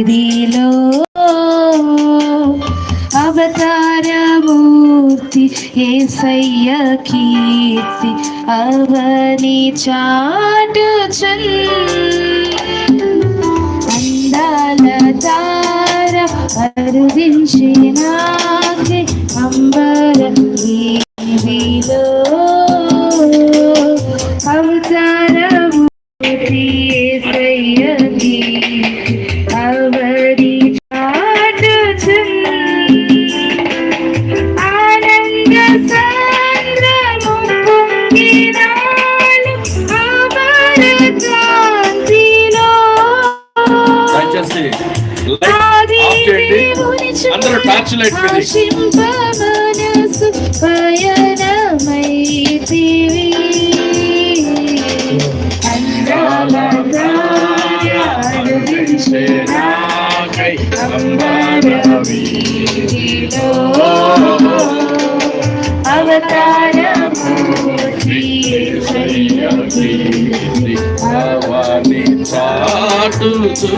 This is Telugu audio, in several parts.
వీధిలో అవతారమూర్తి ఏసయ్య కీర్తి అవని చాటుచున్ అందాల తార అరుదించినాకే అంబ దయచేసి అందరూ టార్చ్ లైట్ అందాల నాకై వీధిలో అవని చాటుచు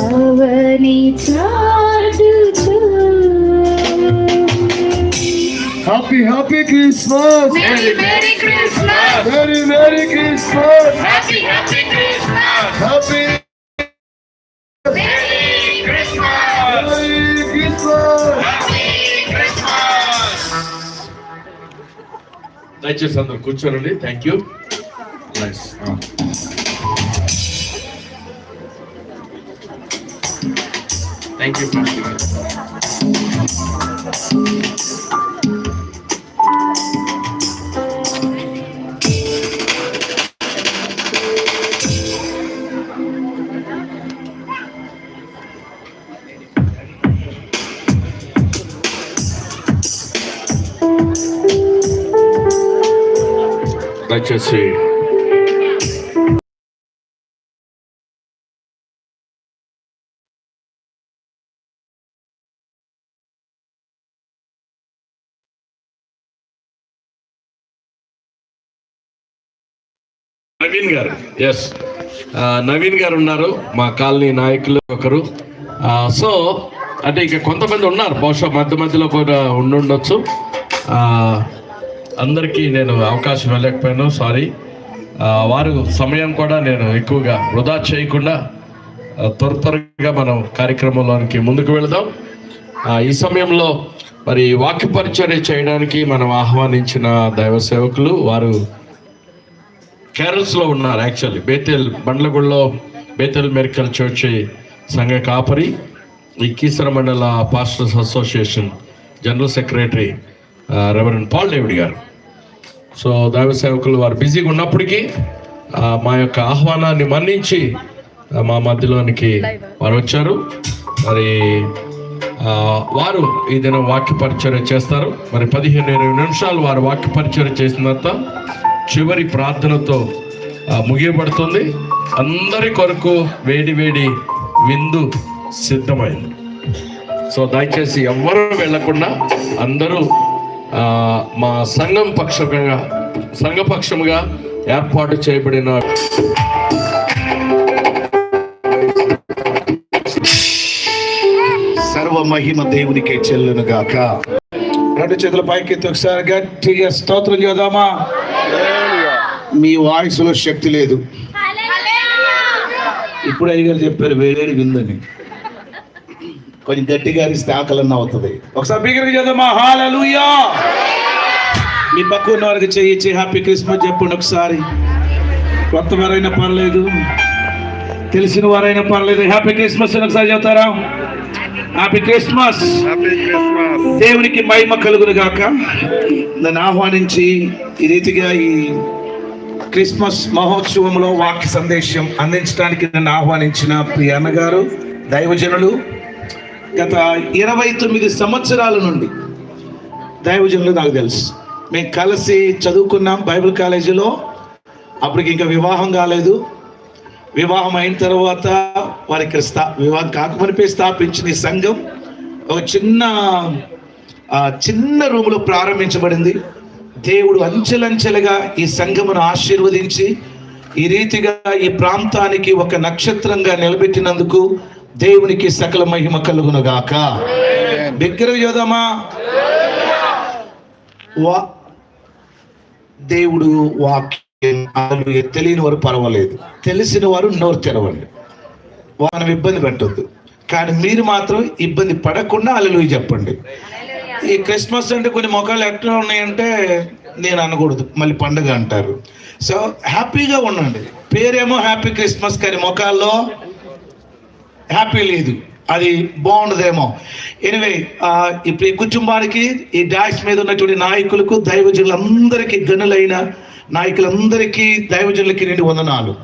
అవని చాటుచు Happy, happy Christmas! Merry Merry Christmas Merry, Merry Christmas! Happy Happy Christmas Happy Merry Christmas Merry Christmas! Happy Christmas దయచేసి అందరూ కూర్చోనండి thank you nice thank you దయచేసి నవీన్ గారు ఎస్ నవీన్ గారు ఉన్నారు మా కాలనీ నాయకులు ఒకరు. సో అంటే ఇక కొంతమంది ఉన్నారు బహుశా మధ్య మధ్యలో కూడా ఉండుండొచ్చు. అందరికీ నేను అవకాశం వెళ్ళకపోయాను సారీ వారు సమయం కూడా నేను ఎక్కువగా వృధా చేయకుండా త్వర త్వరగా మనం కార్యక్రమంలోనికి ముందుకు వెళదాం. ఈ సమయంలో మరి వాక్య పరిచర్య చేయడానికి మనం ఆహ్వానించిన దైవ సేవకులు వారు కేరల్స్లో ఉన్నారు యాక్చువల్లీ బేతెల్ బండ్లగూడలో బేతెల్ మెరికల్ చర్చ్ సంఘ కాపరి ఈ కీసర మండల pastors association general secretary reverend Paul David garu. So దైవ సేవకులు వారు బిజీగా ఉన్నప్పటికీ మా యొక్క ఆహ్వానాన్ని మన్నించి మా మధ్యలోనికి వారు వచ్చారు. మరి వారు ఈ దినం వాక్య పరిచయం చేస్తారు. మరి పదిహేను ఇరవై నిమిషాలు వారు వాక్య పరిచయం చేసిన తర్వాత చివరి ప్రార్థనతో ముగియబడుతుంది. అందరి కొరకు వేడి వేడి విందు సిద్ధమైంది. సో దయచేసి ఎవ్వరూ వెళ్ళకుండా అందరూ మా సంఘం పక్షంగా సంఘపక్షముగా ఏర్పాటు చేయబడిన సర్వ మహిమ దేవునికే చెల్లును గాక రెండు చేతుల పైకి ఒకసారి గట్టిగా స్తోత్రం చేద్దామా? మీ వాయిస్లో శక్తి లేదు. ఇప్పుడు అయ్యగారు చెప్పారు వేరేది విందని. కొంచెం గట్టిగా అరిస్తే ఆకలన్న అవుతుంది. ఒకసారి బిగ్గరగా చేద్దామా హాలూయా మీ పక్క ఉన్న వారికి చేయించి హ్యాపీ క్రిస్మస్ చెప్పండి ఒకసారి. కొత్త వారైనా పర్లేదు. తెలిసిన వారైనా పర్లేదు. హ్యాపీ క్రిస్మస్ అని ఒకసారి చెప్తారా? హ్యాపీ క్రిస్మస్ దేవునికి మహిమ కలుగును గాక. నన్ను ఆహ్వానించి ఈ రీతిగా ఈ క్రిస్మస్ మహోత్సవంలో వాక్య సందేశం అందించడానికి నన్ను ఆహ్వానించిన ప్రియ అన్నగారు దైవజనులు గత ఇరవై తొమ్మిది సంవత్సరాల నుండి దైవజనులు నాకు తెలుసు. మేము కలిసి చదువుకున్నాం బైబిల్ కాలేజీలో అప్పటికి ఇంకా వివాహం కాలేదు. వివాహం అయిన తర్వాత వారికి స్థా వివాహం కాకమునిపై స్థాపించిన ఈ సంఘం ఒక చిన్న చిన్న రూములో ప్రారంభించబడింది. దేవుడు అంచెలంచెలుగా ఈ సంఘమును ఆశీర్వదించి ఈ రీతిగా ఈ ప్రాంతానికి ఒక నక్షత్రంగా నిలబెట్టినందుకు దేవునికి సకల మహిమ కలుగునుగాక. బిగ్గర యోధమా వా దేవుడు వాక్యం తెలియని వారు పర్వాలేదు. తెలిసిన వారు నోరు తెరవండి. వారిని ఇబ్బంది పెట్టద్దు. కానీ మీరు మాత్రం ఇబ్బంది పడకుండా అల్లెలు చెప్పండి. ఈ క్రిస్మస్ అంటే కొన్ని మొక్కలు ఎట్లా ఉన్నాయంటే నేను అనకూడదు. మళ్ళీ పండుగ అంటారు. సో హ్యాపీగా ఉండండి. పేరేమో హ్యాపీ క్రిస్మస్ కానీ మొఖాల్లో హ్యాపీ లేదు. అది బాగుండదేమో. ఎనివే ఇప్పుడు ఈ కుటుంబానికి ఈ డాష్ మీద ఉన్నటువంటి నాయకులకు దైవజనులందరికీ గనులైన నాయకులందరికీ దైవజనులకి నిండి వందనాలు.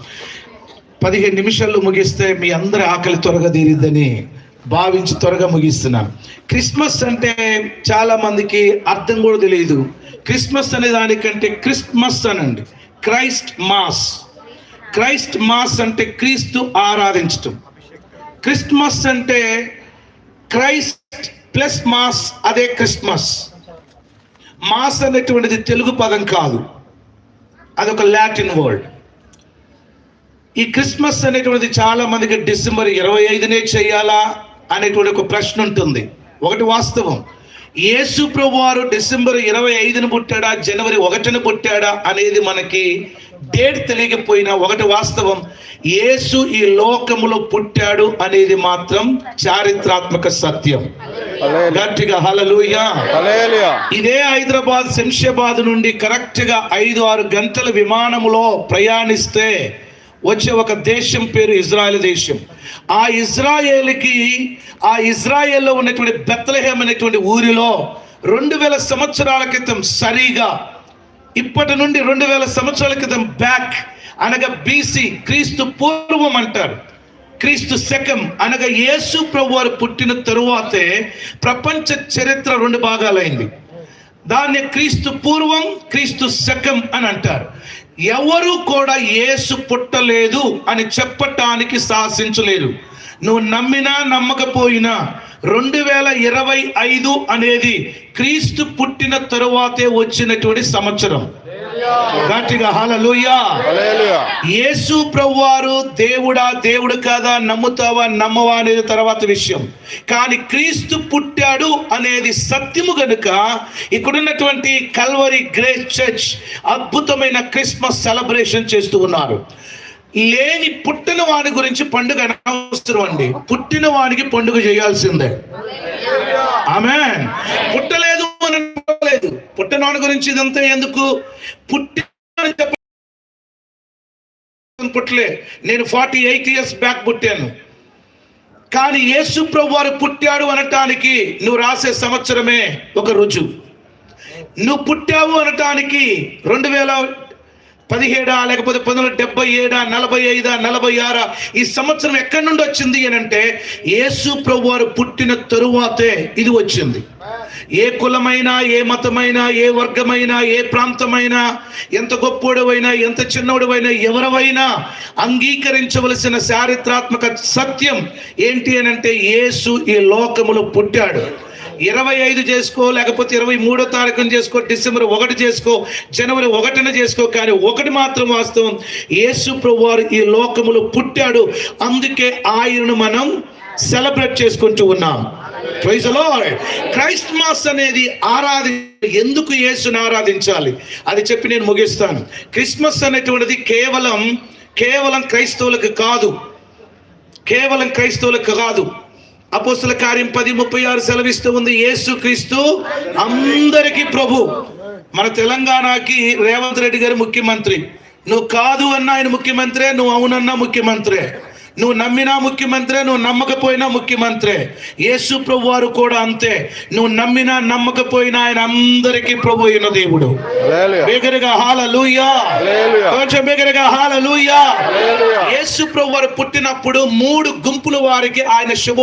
పదిహేను నిమిషాల్లో ముగిస్తే మీ అందరి ఆకలి త్వరగా తీరిద్దని భావించి త్వరగా ముగిస్తున్నాను. క్రిస్మస్ అంటే చాలా మందికి అర్థం కూడా తెలియదు. క్రిస్మస్ అనే దానికంటే క్రిస్మస్ అనండి. Christ mass. క్రైస్ట్ మాస్ అంటే క్రీస్తు ఆరాధించటం. క్రిస్మస్ అంటే క్రైస్ట్ ప్లస్ మాస్ అదే క్రిస్మస్. మాస్ అనేటువంటిది తెలుగు పదం కాదు. అదొక లాటిన్ వర్డ్. ఈ క్రిస్మస్ అనేటువంటిది చాలా మందికి డిసెంబర్ ఇరవై ఐదునే చేయాలా? అనేటువంటి ఒక ప్రశ్న ఉంటుంది. ఒకటి వాస్తవం. యేసు ప్రభు వారు డిసెంబర్ ఇరవై ఐదున పుట్టాడా జనవరి ఒకటిన పుట్టాడా అనేది మనకి డేట్ తెలియకపోయినా ఒకటి వాస్తవం. యేసు ఈ లోకములో పుట్టాడు అనేది మాత్రం చారిత్రాత్మక సత్యం. గట్టిగా హలలుయా ఇదే హైదరాబాద్ శంషాబాద్ నుండి కరెక్ట్గా ఐదు ఆరు గంటల విమానములో ప్రయాణిస్తే వచ్చే ఒక దేశం పేరు ఇజ్రాయెల్ దేశం. ఆ ఇజ్రాయేల్కి ఆ ఇజ్రాయెల్లో ఉన్నటువంటి బెత్తలహేమ్ అనేటువంటి ఊరిలో రెండు వేల సంవత్సరాల క్రితం సరిగా ఇప్పటి నుండి రెండు వేల సంవత్సరాల క్రితం బ్యాక్ అనగా బీసీ క్రీస్తు పూర్వం అంటారు. క్రీస్తు శకం అనగా యేసు ప్రభు వారు పుట్టిన తరువాతే ప్రపంచ చరిత్ర రెండు భాగాలైంది. దాన్ని క్రీస్తు పూర్వం క్రీస్తు శకం అని అంటారు. ఎవరు కూడా ఏసు పుట్టలేదు అని చెప్పటానికి సాహసించలేదు నువ్వు నమ్మినా నమ్మకపోయినా రెండు వేల ఇరవై ఐదు అనేది క్రీస్తు పుట్టిన తరువాతే వచ్చినటువంటి సంవత్సరం. గట్టిగా హల్లెలూయా. యేసు ప్రభువారు దేవుడా దేవుడు కాదా నమ్ముతావా నమ్మవా అనేది తర్వాత విషయం. కానీ క్రీస్తు పుట్టాడు అనేది సత్యము గనుక ఇక్కడున్నటువంటి కల్వరి గ్రేట్ చర్చ్ అద్భుతమైన క్రిస్మస్ సెలబ్రేషన్ చేస్తూ ఉన్నారు. లేని పుట్టిన వాని గురించి పండుగ అనవసరం అండి. పుట్టిన వానికి పండుగ చేయాల్సిందే. ఆమె పుట్టలేదు అని అనుకోలేదు గురించి ఇదంతా ఎందుకు? పుట్టిన పుట్టలే. నేను ఫార్టీ ఎయిట్ ఇయర్స్ బ్యాక్ పుట్టాను. కానీ యేసు ప్రభు వారు పుట్టాడు అనటానికి నువ్వు రాసే సంవత్సరమే ఒక రుజువు. నువ్వు పుట్టావు అనటానికి రెండు వేల పదిహేడా లేకపోతే పంతొమ్మిది డెబ్బై ఏడా నలభై ఐదా నలభై ఆరా ఈ సంవత్సరం ఎక్కడి నుండి వచ్చింది అని అంటే యేసు ప్రభు వారు పుట్టిన తరువాతే ఇది వచ్చింది. ఏ కులమైనా ఏ మతమైనా ఏ వర్గమైనా ఏ ప్రాంతమైనా ఎంత గొప్పోడవైనా ఎంత చిన్నోడవైనా ఎవరవైనా అంగీకరించవలసిన చారిత్రాత్మక సత్యం ఏంటి అని అంటే యేసు ఈ లోకములో పుట్టాడు. ఇరవై ఐదు చేసుకో లేకపోతే ఇరవై మూడో తారీఖున చేసుకో డిసెంబర్ ఒకటి చేసుకో జనవరి ఒకటిన చేసుకో కానీ ఒకటి మాత్రం వాస్తవం. యేసు ప్రభువారు ఈ లోకములో పుట్టాడు. అందుకే ఆయనను మనం సెలబ్రేట్ చేసుకుంటూ ఉన్నాం. ప్రైజ్ క్రైస్ట్ మాస్ అనేది ఆరాధి ఎందుకు యేసుని ఆరాధించాలి? అది చెప్పి నేను ముగిస్తాను. క్రిస్మస్ అనేటువంటిది కేవలం కేవలం క్రైస్తవులకు కాదు. కేవలం క్రైస్తవులకు కాదు. అపోస్తుల కార్యం పది ముప్పై ఆరు సెలవిస్తూ ఉంది. యేసు క్రీస్తు అందరికీ ప్రభు. మన తెలంగాణకి రేవంత్ రెడ్డి గారు ముఖ్యమంత్రి. నువ్వు కాదు అన్న ఆయన ముఖ్యమంత్రే నువ్వు అవునన్నా ముఖ్యమంత్రే. నువ్వు నమ్మినా ముఖ్యమంత్రే నువ్వు నమ్మకపోయినా ముఖ్యమంత్రే. యేసు ప్రభు వారు కూడా అంతే. నువ్వు నమ్మినా నమ్మకపోయినా ఆయన అందరికీ ప్రభు అయిన దేవుడు. బిగరగా హాలూయా కొంచెం బిగరగా హాలూయా యేసు ప్రభు వారు పుట్టినప్పుడు మూడు గుంపుల వారికి ఆయన శుభ